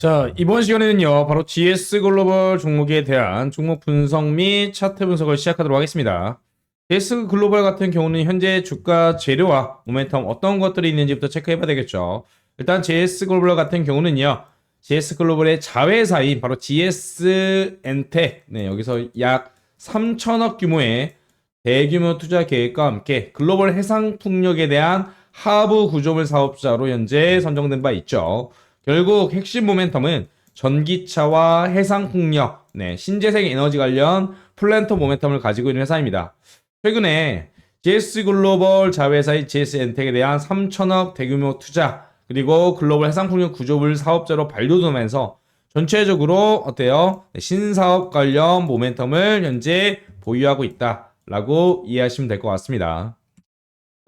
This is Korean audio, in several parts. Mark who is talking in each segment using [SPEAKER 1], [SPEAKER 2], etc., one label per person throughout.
[SPEAKER 1] 자, 이번 시간에는요, 바로 GS 글로벌 종목에 대한 종목 분석 및 차트 분석을 시작하도록 하겠습니다. GS 글로벌 같은 경우는 현재 주가 재료와 모멘텀 어떤 것들이 있는지부터 체크해봐야 되겠죠. 일단 GS 글로벌 같은 경우는요, GS 글로벌의 자회사인 바로 GS 엔텍, 네, 여기서 약 3천억 규모의 대규모 투자 계획과 함께 글로벌 해상 풍력에 대한 하부 구조물 사업자로 현재 선정된 바 있죠. 결국 핵심 모멘텀은 전기차와 해상풍력, 네, 신재생 에너지 관련 플랜터 모멘텀을 가지고 있는 회사입니다. 최근에 GS 글로벌 자회사인 GS 엔텍에 대한 3천억 대규모 투자, 그리고 글로벌 해상풍력 구조물 사업자로 발돋우면서 전체적으로 어때요? 네, 신사업 관련 모멘텀을 현재 보유하고 있다라고 이해하시면 될 것 같습니다.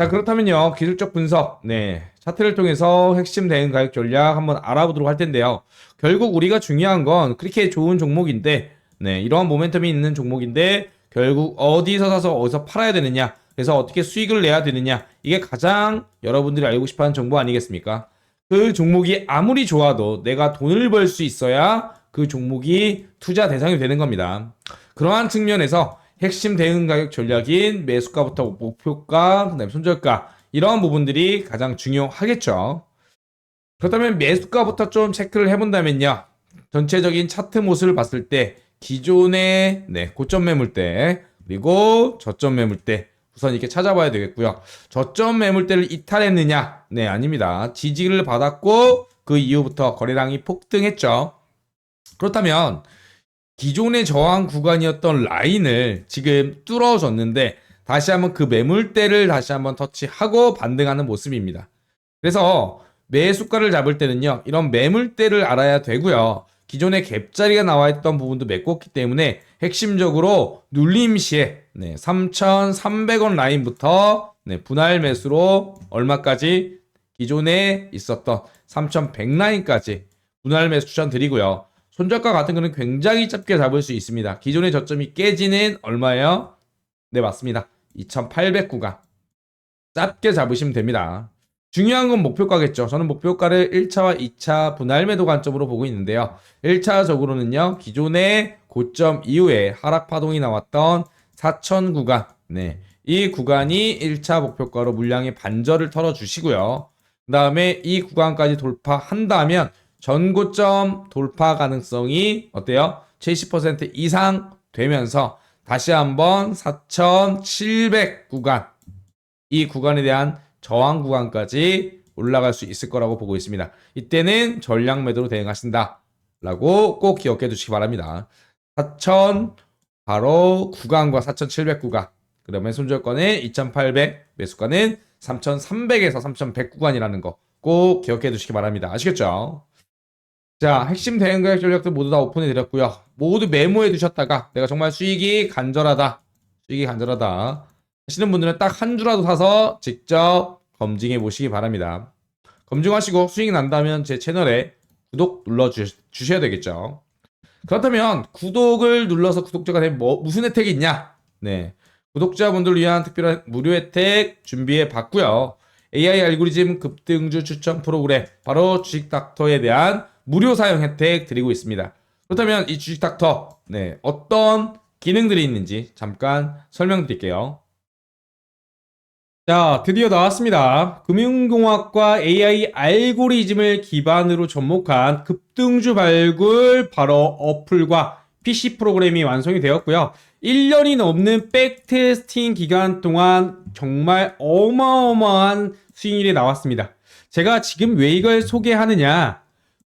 [SPEAKER 1] 자, 그렇다면요. 기술적 분석. 네. 차트를 통해서 핵심 대응 가격 전략 한번 알아보도록 할 텐데요. 결국 우리가 중요한 건 그렇게 좋은 종목인데, 네. 이러한 모멘텀이 있는 종목인데, 결국 어디서 사서 어디서 팔아야 되느냐. 그래서 어떻게 수익을 내야 되느냐. 이게 가장 여러분들이 알고 싶어 하는 정보 아니겠습니까? 그 종목이 아무리 좋아도 내가 돈을 벌 수 있어야 그 종목이 투자 대상이 되는 겁니다. 그러한 측면에서 핵심 대응 가격 전략인 매수가부터 목표가, 그다음에 손절가 이러한 부분들이 가장 중요하겠죠. 그렇다면 매수가부터 좀 체크를 해본다면요. 전체적인 차트 모습을 봤을 때 기존의 네, 고점 매물대 그리고 저점 매물대 우선 이렇게 찾아봐야 되겠고요. 저점 매물대를 이탈했느냐? 네, 아닙니다. 지지를 받았고 그 이후부터 거래량이 폭등했죠. 그렇다면 기존의 저항 구간이었던 라인을 지금 뚫어줬는데 다시 한번 그 매물대를 다시 한번 터치하고 반등하는 모습입니다. 그래서 매수가를 잡을 때는요, 이런 매물대를 알아야 되고요. 기존에 갭자리가 나와 있던 부분도 메꿨기 때문에 핵심적으로 눌림 시에 네, 3,300원 라인부터 네, 분할 매수로 얼마까지 기존에 있었던 3,100 라인까지 분할 매수 추천드리고요. 손절가 같은 거는 굉장히 짧게 잡을 수 있습니다. 기존의 저점이 깨지는 얼마예요? 네, 맞습니다. 2,800구간. 짧게 잡으시면 됩니다. 중요한 건 목표가겠죠. 저는 목표가를 1차와 2차 분할 매도 관점으로 보고 있는데요. 1차적으로는요, 기존의 고점 이후에 하락 파동이 나왔던 4,000 구간. 네. 이 구간이 1차 목표가로 물량의 반절을 털어주시고요. 그 다음에 이 구간까지 돌파한다면 전고점 돌파 가능성이 어때요? 70% 이상 되면서 다시 한번 4,700 구간 이 구간에 대한 저항 구간까지 올라갈 수 있을 거라고 보고 있습니다. 이때는 전량 매도로 대응하신다. 라고 꼭 기억해 두시기 바랍니다. 4,000 바로 구간과 4,700 구간 그 다음에 손절권의 2,800 매수가는 3,300에서 3,100 구간이라는 거 꼭 기억해 두시기 바랍니다. 아시겠죠? 자, 핵심 대응 가격 전략들 모두 다 오픈해 드렸고요. 모두 메모해 두셨다가 내가 정말 수익이 간절하다. 수익이 간절하다. 하시는 분들은 딱 한 주라도 사서 직접 검증해 보시기 바랍니다. 검증하시고 수익이 난다면 제 채널에 구독 눌러 주, 주셔야 되겠죠. 그렇다면 구독을 눌러서 구독자가 되면 뭐, 무슨 혜택이 있냐? 네. 구독자분들 위한 특별한 무료 혜택 준비해 봤고요. AI 알고리즘 급등주 추천 프로그램 바로 주식닥터에 대한 무료 사용 혜택 드리고 있습니다. 그렇다면 이 주식 닥터 네, 어떤 기능들이 있는지 잠깐 설명드릴게요. 자, 드디어 나왔습니다. 금융공학과 AI 알고리즘을 기반으로 접목한 급등주 발굴 바로 어플과 PC 프로그램이 완성이 되었고요. 1년이 넘는 백테스팅 기간 동안 정말 어마어마한 수익률이 나왔습니다. 제가 지금 왜 이걸 소개하느냐?